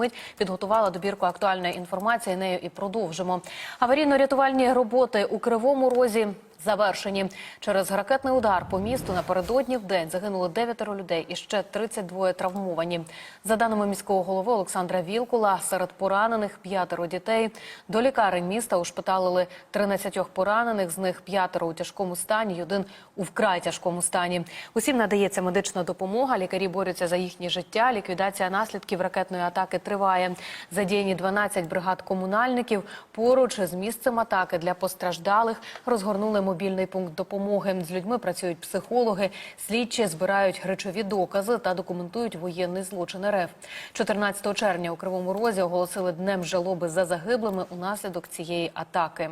Мить підготувала добірку актуальної інформації. Нею і продовжимо. Аварійно-рятувальні роботи у Кривому Розі завершені. Через ракетний удар по місту напередодні в день загинуло дев'ятеро людей і ще 32 травмовані. За даними міського голови Олександра Вілкула, серед поранених п'ятеро дітей. До лікарень міста ушпиталили 13 поранених, з них п'ятеро у тяжкому стані, й один у вкрай тяжкому стані. Усім надається медична допомога. Лікарі борються за їхнє життя. Ліквідація наслідків ракетної атаки триває. Задіяні 12 бригад комунальників. Поруч з місцем атаки для постраждалих розгорнули мобільний пункт допомоги. З людьми працюють психологи, слідчі збирають речові докази та документують воєнний злочин РФ. 14 червня у Кривому Розі оголосили днем жалоби за загиблими унаслідок цієї атаки.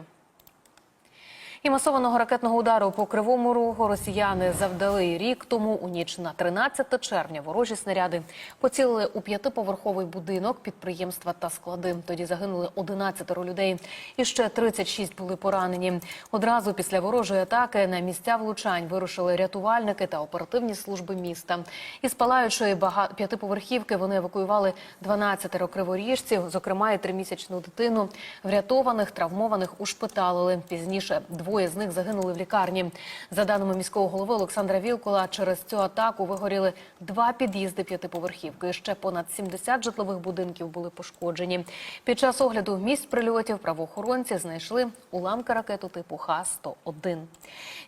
І масованого ракетного удару по кривому рогу росіяни завдали рік тому. У ніч на 13 червня ворожі снаряди поцілили у п'ятиповерховий будинок підприємства та склади. Тоді загинули 11 людей, і ще 36 були поранені. Одразу після ворожої атаки на місця влучань вирушили рятувальники та оперативні служби міста. Із палаючої бага... п'ятиповерхівки вони евакуювали 12 криворіжців, зокрема і тримісячну дитину. Врятованих, травмованих ушпиталили. Пізніше двоє з них загинули в лікарні. За даними міського голови Олександра Вілкула, через цю атаку вигоріли два під'їзди п'ятиповерхівки. Ще понад 70 житлових будинків були пошкоджені. Під час огляду місць прильотів правоохоронці знайшли уламки ракету типу Х-101.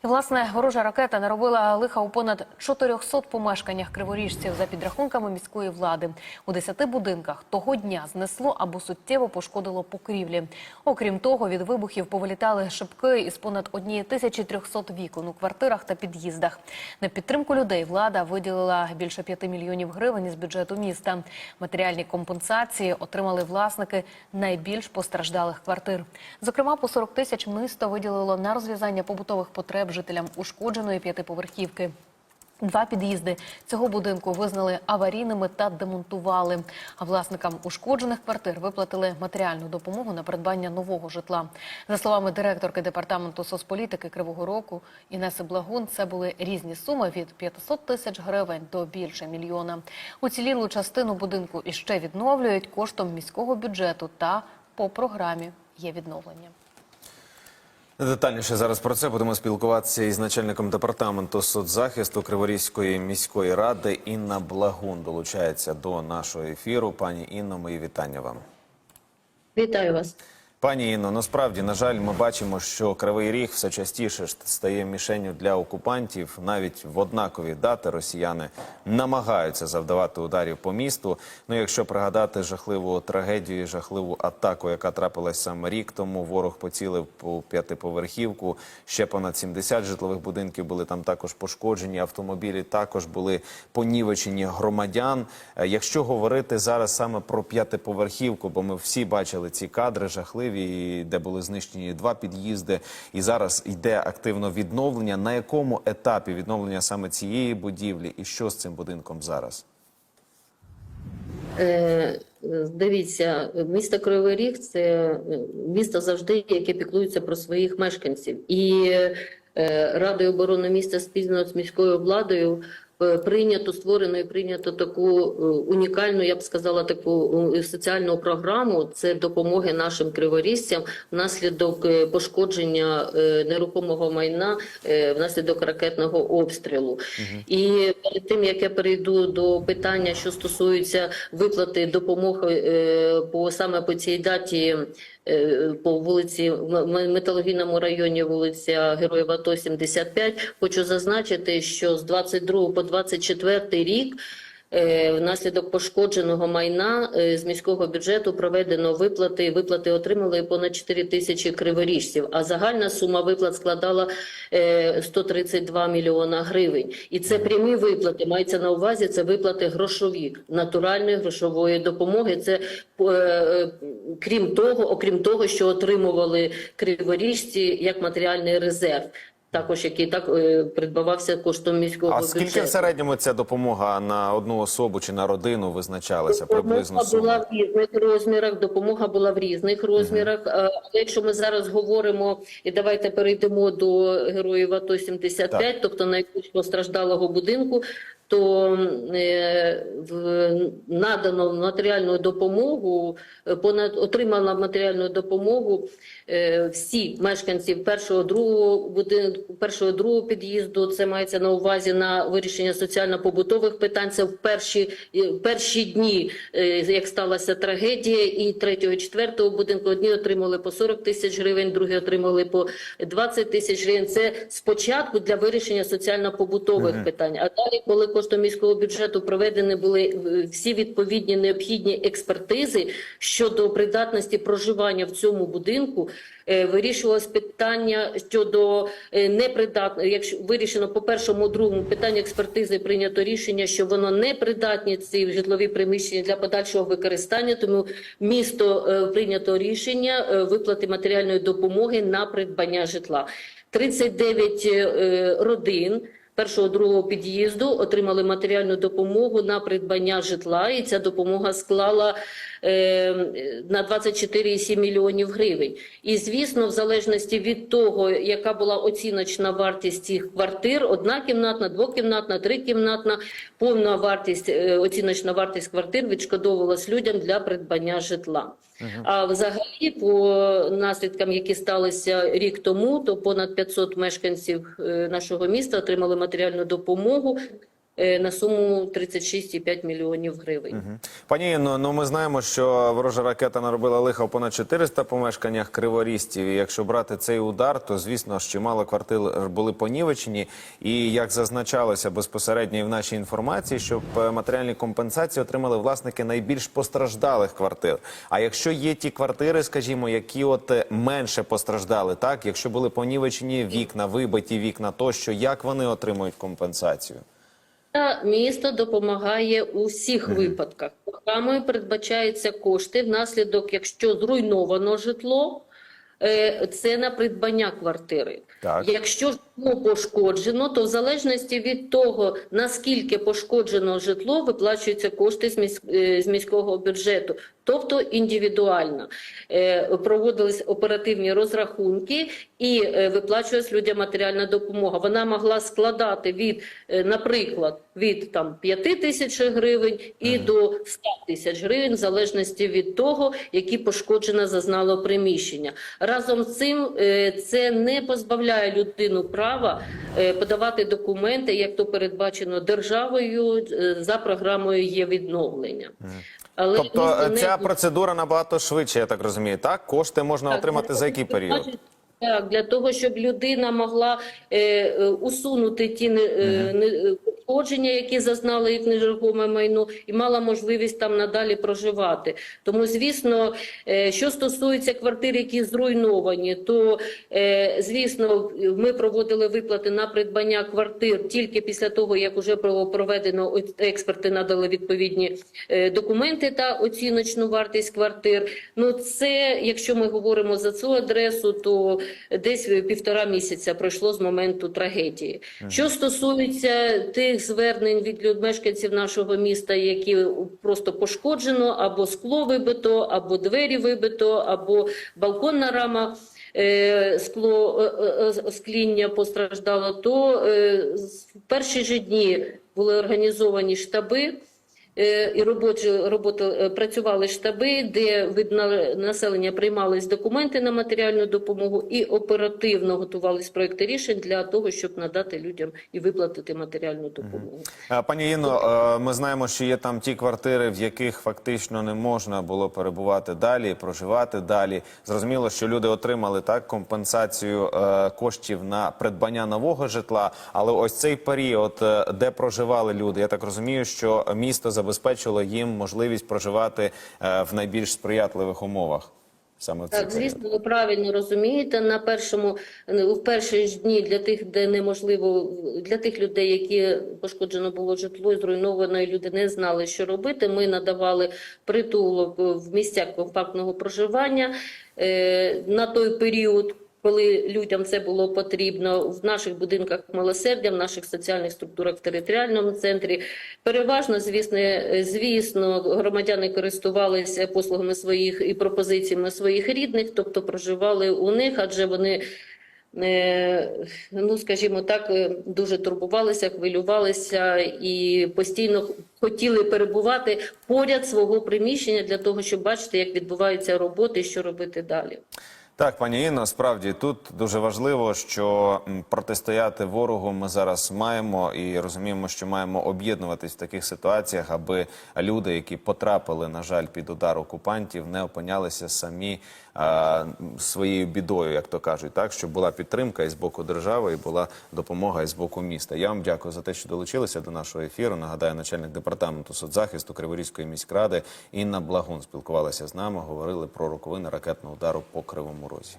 І, власне, ворожа ракета наробила лиха у понад 400 помешканнях криворіжців за підрахунками міської влади. У 10 будинках того дня знесло або суттєво пошкодило покрівлі. Окрім того, від вибухів повилітали шибки із понад 1300 вікон у квартирах та під'їздах. На підтримку людей влада виділила більше 5 мільйонів гривень із бюджету міста. Матеріальні компенсації отримали власники найбільш постраждалих квартир. Зокрема, по 40 тисяч місто виділило на розв'язання побутових потреб жителям ушкодженої п'ятиповерхівки. Два під'їзди цього будинку визнали аварійними та демонтували. А власникам ушкоджених квартир виплатили матеріальну допомогу на придбання нового житла. За словами директорки департаменту соцполітики Кривого Року Інеси Благун, це були різні суми від 500 тисяч гривень до більше мільйона. Уцілілу частину будинку іще відновлюють коштом міського бюджету та по програмі є відновлення. Детальніше зараз про це будемо спілкуватися із начальником департаменту соцзахисту Криворізької міської ради Інна Благун долучається до нашого ефіру. Пані Інно, мої вітання вам. Вітаю вас. Пані Інно, насправді, на жаль, ми бачимо, що Кривий Ріг все частіше стає мішенню для окупантів. Навіть в однакові дати росіяни намагаються завдавати ударів по місту. Ну, якщо пригадати жахливу трагедію, жахливу атаку, яка трапилась саме рік тому, ворог поцілив по п'ятиповерхівку. Ще понад 70 житлових будинків були там також пошкоджені. Автомобілі також були понівечені громадян. Е, Якщо говорити зараз саме про п'ятиповерхівку, бо ми всі бачили ці кадри жахливі, і де були знищені два під'їзди, і зараз йде активно відновлення. На якому етапі відновлення саме цієї будівлі, і що з цим будинком зараз? Е, Дивіться, місто Кривий Ріг це е, місто завжди, яке піклується про своїх мешканців. І е, Радою оборони міста спільно з міською владою прийнято створено і прийнято таку е, унікальну, я б сказала, таку е, соціальну програму. Це допомоги нашим криворіжцям внаслідок е, пошкодження е, нерухомого майна е, внаслідок ракетного обстрілу. І перед тим як я перейду до питання, що стосується виплати допомоги е, по саме по цій даті. е, По вулиці в М- Металургійному районі вулиця Героїв АТО 75, хочу зазначити, що з 22 по 24 рік е, внаслідок пошкодженого майна е, з міського бюджету проведено виплати. Виплати отримали понад 4 тисячі криворіжців, а загальна сума виплат складала е, 132 мільйона гривень. І це прямі виплати. Мається на увазі це виплати грошові, натуральної грошової допомоги. Це е, е, крім того, окрім того, що отримували криворіжці як матеріальний резерв. Також який так е, придбавався коштом міського А бюджету. скільки в середньому ця допомога на одну особу чи на родину визначалася приблизно сума? була в різних розмірах. Допомога була в різних розмірах. А, Але якщо ми зараз говоримо, і давайте перейдемо до героїв АТО 75, Так. тобто найбільш постраждалого будинку, то е, в- надано матеріальну допомогу, е, понад отримала матеріальну допомогу е, всі мешканці першого другого будинку, першого другого під'їзду. Це мається на увазі на вирішення соціально-побутових питань. Це в перші, перші дні, як сталася трагедія, і третього, і четвертого будинку одні отримали по 40 тисяч гривень, другі отримали по 20 тисяч гривень. Це спочатку для вирішення соціально-побутових питань. А далі, коли коштом міського бюджету проведені були е, всі відповідні необхідні експертизи щодо придатності проживання в цьому будинку, е, вирішувалось питання щодо е, непридатно, якщо вирішено по першому, другому питанню експертизи прийнято рішення, що воно непридатні ці житлові приміщення для подальшого використання. Тому місто прийнято рішення виплати матеріальної допомоги на придбання житла. 39 е, родин першого другого під'їзду отримали матеріальну допомогу на придбання житла, і ця допомога склала е, на 24,7 мільйонів гривень. І звісно, в залежності від того, яка була оціночна вартість цих квартир, однакімнатна, двокімнатна, трикімнатна, повна вартість, е, оціночна вартість квартир відшкодовувалась людям для придбання житла. А взагалі, по наслідкам, які сталися рік тому, то понад 500 мешканців е, нашого міста отримали матеріальну допомогу на суму 36,5 мільйонів гривень. Пані Інно, ну ми знаємо, що ворожа ракета наробила лиха в понад 400 помешканнях криворістів. І якщо брати цей удар, то звісно ж чимало квартир були понівечені. І як зазначалося безпосередньо і в нашій інформації, щоб е, матеріальні компенсації отримали власники найбільш постраждалих квартир. А якщо є ті квартири, скажімо, які от е, менше постраждали, так якщо були понівечені вікна, вибиті вікна, тощо як вони отримують компенсацію? Місто допомагає у всіх випадках. Програмою передбачаються кошти внаслідок, якщо зруйновано житло, е, це на придбання квартири. Так. Якщо житло пошкоджено, то в залежності від того, наскільки пошкоджено житло, виплачуються кошти з, е, з міського бюджету, тобто індивідуально. Е, Проводились оперативні розрахунки і е, виплачувалась людям матеріальна допомога. Вона могла складати від, е, наприклад, від там 5 тисяч гривень і до 100 тисяч гривень, в залежності від того, які пошкоджено зазнало приміщення. Разом з цим це не позбавляє людину права подавати документи, як то передбачено державою е, за програмою є відновлення. Але Тобто е, не ця процедура набагато швидше, я так розумію. Так, кошти можна Так, отримати за який період? Так, для того, щоб людина могла е, е, усунути ті не, угу. е, пошкодження, які зазнали їх нерухоме майно, і мала можливість там надалі проживати. Тому, звісно, е, що стосується квартир, які зруйновані, то, е, звісно, ми проводили виплати на придбання квартир тільки після того, як вже було проведено експерти надали відповідні е, документи та оціночну вартість квартир. Ну, це, якщо ми говоримо за цю адресу, то десь півтора місяця пройшло з моменту трагедії. Що стосується тих звернень від мешканців нашого міста, які просто пошкоджено, або скло вибито, або двері вибито, або балконна рама. е, Скло е, е, скління постраждало, то в перші ж дні були організовані штаби і робочі роботи е, працювали штаби, де від населення приймались документи на матеріальну допомогу і оперативно готувались проекти рішень для того, щоб надати людям і виплатити матеріальну допомогу. Е, Пані Інно, е, ми знаємо, що є там ті квартири, в яких фактично не можна було перебувати далі, проживати далі. Зрозуміло, що люди отримали так компенсацію е, коштів на придбання нового житла. Але ось цей період, е, де проживали люди, я так розумію, що місто забезпечило їм можливість проживати е, в найбільш сприятливих умовах. Саме Так, звісно, ви правильно розумієте. На першому в перші ж дні для тих, де неможливо для тих людей, які пошкоджено було житло, зруйновано, і люди не знали, що робити. Ми надавали притулок в місцях компактного проживання е, на той період. Коли людям це було потрібно в наших будинках милосердя, в наших соціальних структурах в територіальному центрі, переважно, звісно, звісно, громадяни користувалися послугами своїх і пропозиціями своїх рідних, тобто проживали у них, адже вони е, ну, скажімо так, е, дуже турбувалися, хвилювалися і постійно хотіли перебувати поряд свого приміщення для того, щоб бачити, як відбуваються роботи що робити далі. Так, пані Інно, справді тут дуже важливо, що протистояти ворогу ми зараз маємо і розуміємо, що маємо об'єднуватись в таких ситуаціях, аби люди, які потрапили, на жаль, під удар окупантів, не опинялися самі а, своєю бідою, як то кажуть, так щоб була підтримка і з боку держави, і була допомога і з боку міста. Я вам дякую за те, що долучилися до нашого ефіру. Нагадаю, начальник департаменту соцзахисту Криворізької міськради Інна Благун спілкувалася з нами. Говорили про роковини ракетного удару по Кривому Розі.